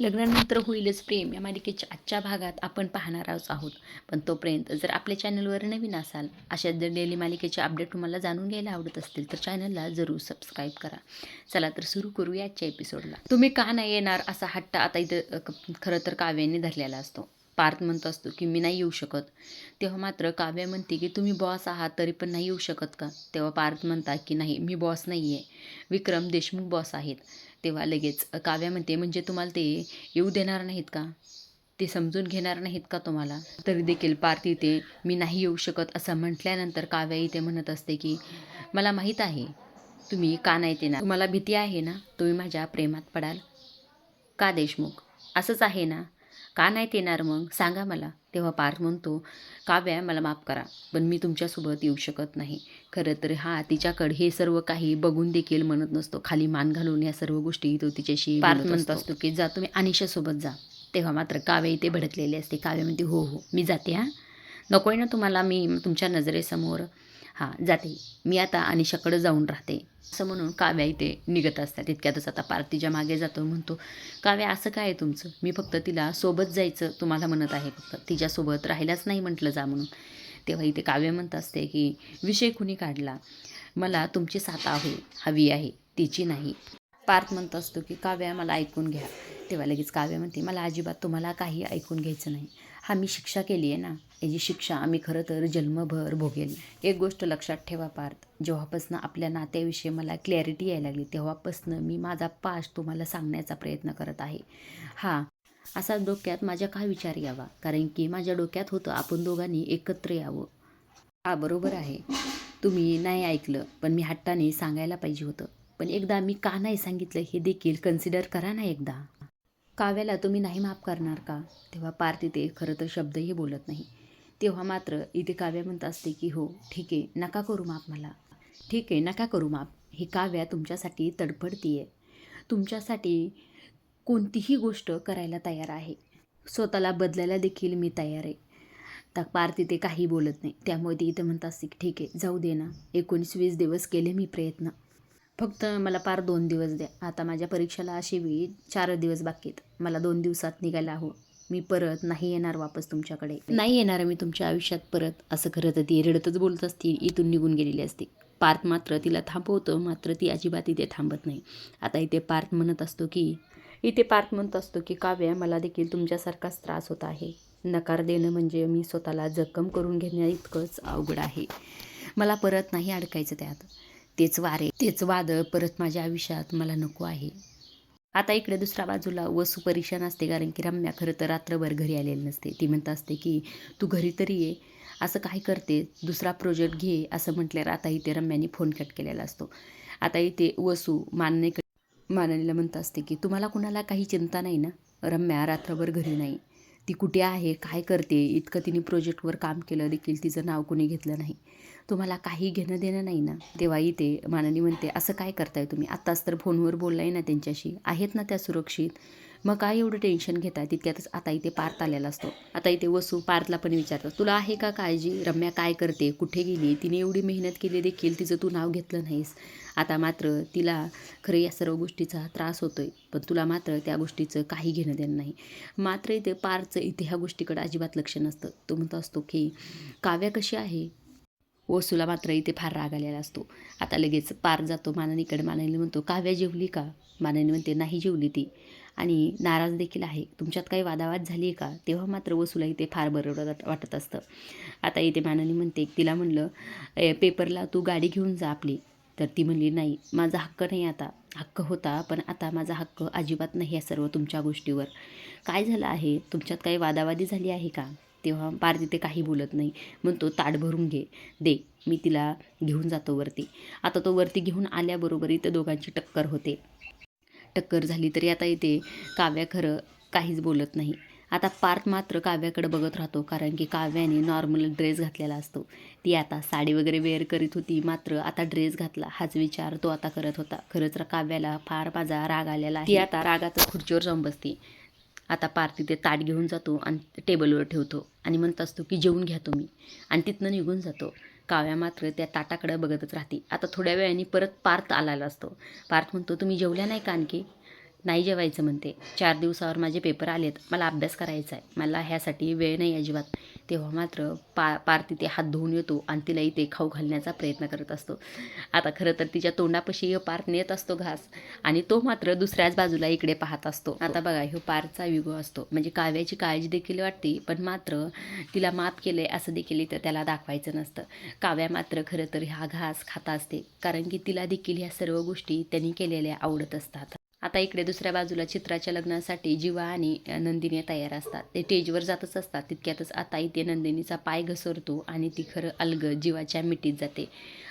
लग्नानंतर होईलच प्रेम. या मालिकेच्या आजच्या भागात आपण पाहणार आहोत पण तोपर्यंत जर आपल्या चॅनलवर नवीन असाल अशा जर डेली मालिकेचे अपडेट तुम्हाला जाणून घ्यायला आवडत असतील तर चॅनलला जरूर सबस्क्राईब करा. चला तर सुरू करू आजच्या एपिसोडला. तुम्ही का नाही येणार असा हट्ट आता इथं खरं तर काव्याने धरलेला असतो. पार्थ म्हणत असतो की मी नाही येऊ शकत. तेव्हा मात्र काव्या म्हणते की तुम्ही बॉस आहात तरी पण नाही येऊ शकत का? तेव्हा पार्थ म्हणतात की नाही मी बॉस नाही आहे विक्रम देशमुख बॉस आहेत. तेव्हा लगेच काव्या म्हणते म्हणजे तुम्हाला ते येऊ देणार नाहीत का? ते समजून घेणार नाहीत का तुम्हाला? तरी देखील पार्थ इथे मी नाही येऊ शकत असं म्हटल्यानंतर काव्या इथे म्हणत असते की मला माहीत आहे तुम्ही का नाही येणार तुम्हाला भीती आहे ना? तुम्ही माझ्या प्रेमात पडाल. का देशमुख? असंच आहे ना? का नाहीत येणार मग? सांगा मला. तेव्हा पार्थ म्हणतो काव्या मला माफ करा पण मी तुमच्यासोबत येऊ शकत नाही. खरं तर हा तिच्याकडे हे सर्व काही बघून देखील म्हणत नसतो. खाली मान घालून या सर्व गोष्टी तो तिच्याशी पार्थ म्हणत असतो की जा तुम्ही अनिशासोबत जा. तेव्हा मात्र काव्या इथे भडकलेली असते. काव्या म्हणते हो हो मी जाते हां. नको आहे ना तुम्हाला मी तुमच्या नजरेसमोर हां जाते. मी आता अनिशाकडं जाऊन राहते. असं म्हणून काव्या इथे निघत असतात. तितक्यातच आता पार्थ तिच्यामागे जातो म्हणतो काव्या असं काय आहे तुमचं? मी फक्त तिला सोबत जायचं तुम्हाला म्हणत आहे फक्त. तिच्यासोबत राहिलाच नाही म्हटलं जा म्हणून. तेव्हा इथे काव्य म्हणत असते की विषय कुणी काढला? मला तुमची साथ आहे हवी आहे तिची नाही. पार्थ म्हणत असतो की काव्या मला ऐकून घ्या. तेव्हा लगेच काव्य म्हणते मला अजिबात तुम्हाला काही ऐकून घ्यायचं नाही. हा मी शिक्षा केली आहे ना. याची शिक्षा आम्ही खरं तर जन्मभर भोगेल. एक गोष्ट लक्षात ठेवा पार्थ. जेव्हापासनं आपल्या नात्याविषयी मला क्लॅरिटी यायला लागली तेव्हापासनं मी माझा पास्ट तुम्हाला सांगण्याचा प्रयत्न करत आहे. हा असा डोक्यात माझ्या काय विचार यावा? कारण की माझ्या डोक्यात होतं आपण दोघांनी एकत्र यावं. हा बरोबर आहे. तुम्ही नाही ऐकलं पण मी हट्टाने सांगायला पाहिजे होतं. पण एकदा मी का नाही सांगितलं हे देखील कन्सिडर करा ना एकदा. काव्याला तुम्ही नाही माफ करणार का? तेव्हा पार तिथे खरं तर शब्दही बोलत नाही. तेव्हा मात्र इथे काव्या म्हणत असते की हो ठीक आहे नका करू माप मला. ठीक आहे नका करू माप. ही काव्या तुमच्यासाठी तडफडती आहे तुमच्यासाठी कोणतीही गोष्ट करायला तयार आहे. स्वतःला बदलायला देखील मी तयार आहे. तर पार तिथे काही बोलत नाही. त्यामुळे ती इथं म्हणत असते की ठीक आहे जाऊ दे ना. एकोणीस वीस दिवस केले मी प्रयत्न. फक्त मला पार दोन दिवस द्या. आता माझ्या परीक्षेला अशी वेळी चार दिवस बाकी आहेत. मला दोन दिवसात निघायला हवं. मी परत नाही येणार वापस तुमच्याकडे. नाही येणार मी तुमच्या आयुष्यात परत असं खरं तर ती रडतच बोलत असती इथून निघून गेलेली असते. पार्थ मात्र तिला थांबवतो मात्र ती अजिबात इथे थांबत नाही. आता इथे पार्थ म्हणत असतो की इथे पार्थ म्हणत असतो की काव्या मला देखील तुमच्यासारखाच त्रास होत आहे. नकार देणं म्हणजे मी स्वतःला जखम करून घेण्या इतकंच अवघड आहे. मला परत नाही अडकायचं त्यात. तेच वारे तेच वादळ परत माझ्या आयुष्यात मला नको आहे. आता इकडे दुसऱ्या बाजूला वसू परीक्षा असते कारण की रम्या खरं तर रात्रभर घरी आलेली नसते. ती म्हणत असते की तू घरी तरी ये असं काय करते? दुसरा प्रोजेक्ट घे असं म्हटल्यावर आता इथे रम्याने फोन कट केलेला असतो. आता इथे वसू मानने माननीला म्हणत असते की तुम्हाला कुणाला काही चिंता नाही ना? रम्या रात्रभर घरी नाही. ती कुठे आहे काय करते इतकं तिने प्रोजेक्टवर काम केलं देखील तिचं नाव कोणी घेतलं नाही. तुम्हाला काही घेणं देणं नाही ना? तेव्हाही इथे माननी म्हणते असं काय करताय तुम्ही? आत्ताच तर फोनवर बोललाय ना त्यांच्याशी. आहेत ना त्या सुरक्षित? मग काय एवढं टेन्शन घेताय? तितक्यातच आता इथे पार्थ आलेला असतो. आता इथे वसू पार्थला पण विचारतात तुला आहे का काळजी? रम्या काय करते? कुठे गेली तिने एवढी मेहनत केली देखील तिचं तू नाव घेतलं नाहीस. आता मात्र तिला खरं या सर्व गोष्टीचा त्रास होतो आहे पण तुला मात्र त्या गोष्टीचं काही घेणं देणं नाही. मात्र इथे पारचं इथे ह्या गोष्टीकडे अजिबात लक्ष नसतं. तो म्हणतो असतो की काव्या कशी आहे? वसूला मात्र इथे फार राग आलेला असतो. आता लगेच पार जातो माननीकडे माननीला म्हणतो काव्या जेवली का? माननी म्हणते नाही जेवली ती. आणि नाराज देखील आहे. तुमच्यात काही वादावाद झाली आहे का? तेव्हा मात्र वसूला इथे फार बरं वाटत असतं. आता इथे माननी म्हणते तिला म्हणलं "ए, पेपरला तू गाडी घेऊन जा आपली. तर ती म्हणली नाही माझा हक्क नाही आता. हक्क होता पण आता माझा हक्क अजिबात नाही आहे सर्व तुमच्या गोष्टीवर. काय झालं आहे? तुमच्यात काही वादावादी झाली आहे का? तेव्हा पार तिथे काही बोलत नाही. म्हणतो ताट भरून घे. दे. मी तिला घेऊन जातो वरती. आता तो वरती घेऊन आल्याबरोबर इथं दोघांची टक्कर होते. टक्कर झाली तरी आता इथे काव्या खरं काहीच बोलत नाही. आता पार्थ मात्र काव्याकडे बघत राहतो कारण की काव्याने नॉर्मल ड्रेस घातलेला असतो. ती आता साडी वगैरे वेअर करीत होती मात्र आता ड्रेस घातला. हाच विचार तो आता करत होता. खरंच काव्याला फार माझा राग आलेला ती आता रागात खुर्चीवर जाऊन बसते. आता पार तिथे ताट घेऊन जातो आणि टेबलवर ठेवतो आणि म्हणत असतो की जेवून घ्या तुम्ही. आणि तिथनं निघून जातो. काव्या मात्र त्या ताटाकडं बघतच राहते. आता थोड्या वेळाने परत पार्थ आलेला असतो. पार्थ म्हणतो तुम्ही जेवल्या नाही का आणखी? नाही जेवायचं म्हणते. चार दिवसावर माझे पेपर आलेत. मला अभ्यास करायचा आहे. मला ह्यासाठी वेळ नाही अजिबात. तेव्हा मात्र पा पार तिथे हात धुवून येतो आणि तिला इथे खाऊ घालण्याचा प्रयत्न करत असतो. आता खरं तर तिच्या तोंडापाशी पार्थ नेत असतो घास आणि तो मात्र दुसऱ्याच बाजूला इकडे पाहत असतो. आता बघा ह्यो पारचा विगो असतो. म्हणजे काव्याची काळजी देखील वाटते पण मात्र तिला माफ केलंय असं देखील इथं त्याला दाखवायचं नसतं. काव्या मात्र खरं तर ह्या घास खाता असते. कारण की तिला देखील ह्या सर्व गोष्टी त्यांनी केलेल्या आवडत असतात. आता इकडे दुसऱ्या बाजूला चित्राच्या लग्नासाठी जीवा आणि नंदिनी तयार असतात. ते स्टेजवर जातच असतात. तितक्यातच आता इथे नंदिनीचा पाय घसरतो आणि ती खरं अलग जीवाच्या मिठीत जाते.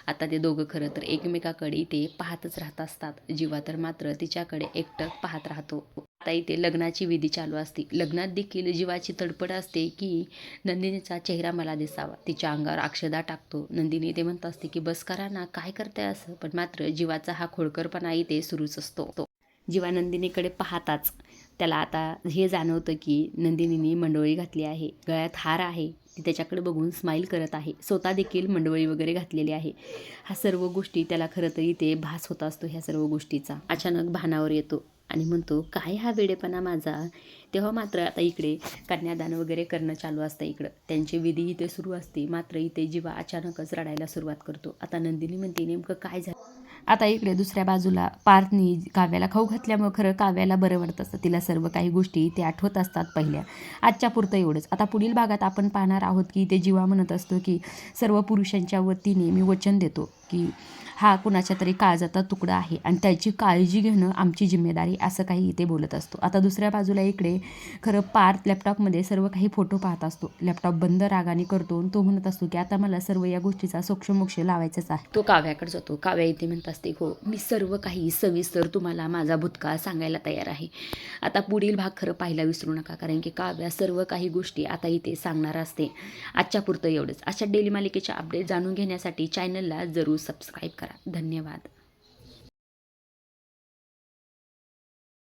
आता ते दोघं खरं तर एकमेकाकडे इथे पाहतच राहत असतात. जीवा तर मात्र तिच्याकडे एकटक पाहत राहतो. आता इथे लग्नाची विधी चालू असते. लग्नात देखील जीवाची तडपड असते की नंदिनीचा चेहरा मला दिसावा. तिच्या अंगावर अक्षदा टाकतो. नंदिनी ते म्हणत असते की बस करा ना काय करते असं? पण मात्र जीवाचा हा खोडकरपणा इथे सुरूच असतो. जीवा नंदिनीकडे पाहताच त्याला आता हे जाणवतं की नंदिनीने मंडोळी घातली आहे. गळ्यात हार आहे. ती त्याच्याकडे बघून स्माईल करत आहे. स्वतः देखील मंडवळी वगैरे घातलेली आहे. हा सर्व गोष्टी त्याला खरं तर इथे भास होत असतो ह्या सर्व गोष्टीचा. अचानक भानावर येतो आणि म्हणतो काय हा वेडेपणा माझा? तेव्हा मात्र आता इकडे कन्यादान वगैरे करणं चालू असतं इकडं. त्यांची विधी इथे सुरू असते. मात्र इथे जीवा अचानकच रडायला सुरुवात करतो. आता नंदिनी म्हणते नेमकं काय झालं? आता इकडे दुसऱ्या बाजूला पार्थनी काव्याला खाऊ घातल्यामुळं खरं काव्याला बरं वाटत असतं. तिला सर्व काही गोष्टी ते आठवत असतात पहिल्या. आजच्या पुरतं एवढंच. आता पुढील भागात आपण पाहणार आहोत की ते जीवा म्हणत असतो की सर्व पुरुषांच्या वतीने मी वचन देतो की हा कुणाच्या तरी काळजाचा तुकडा आहे आणि त्याची काळजी घेणं आमची जिम्मेदारी असं काही इथे बोलत असतो. आता दुसऱ्या बाजूला इकडे खरं पार्थ लॅपटॉपमध्ये सर्व काही फोटो पाहत असतो. लॅपटॉप बंद रागाने करतो आणि तो म्हणत असतो की आता मला सर्व या गोष्टीचा सोक्षमोक्ष लावायचाच आहे. तो काव्याकडे जातो. काव्या इथे म्हणत असते हो मी सर्व काही सविस्तर तुम्हाला माझा भूतकाळ सांगायला तयार आहे. आता पुढील भाग खरं पाहायला विसरू नका कारण की काव्या सर्व काही गोष्टी आता इथे सांगणार असते. आजच्या पुरतं एवढंच. अशा डेली मालिकेच्या अपडेट जाणून घेण्यासाठी चॅनलला जरूर सबस्क्राईब करा. धन्यवाद.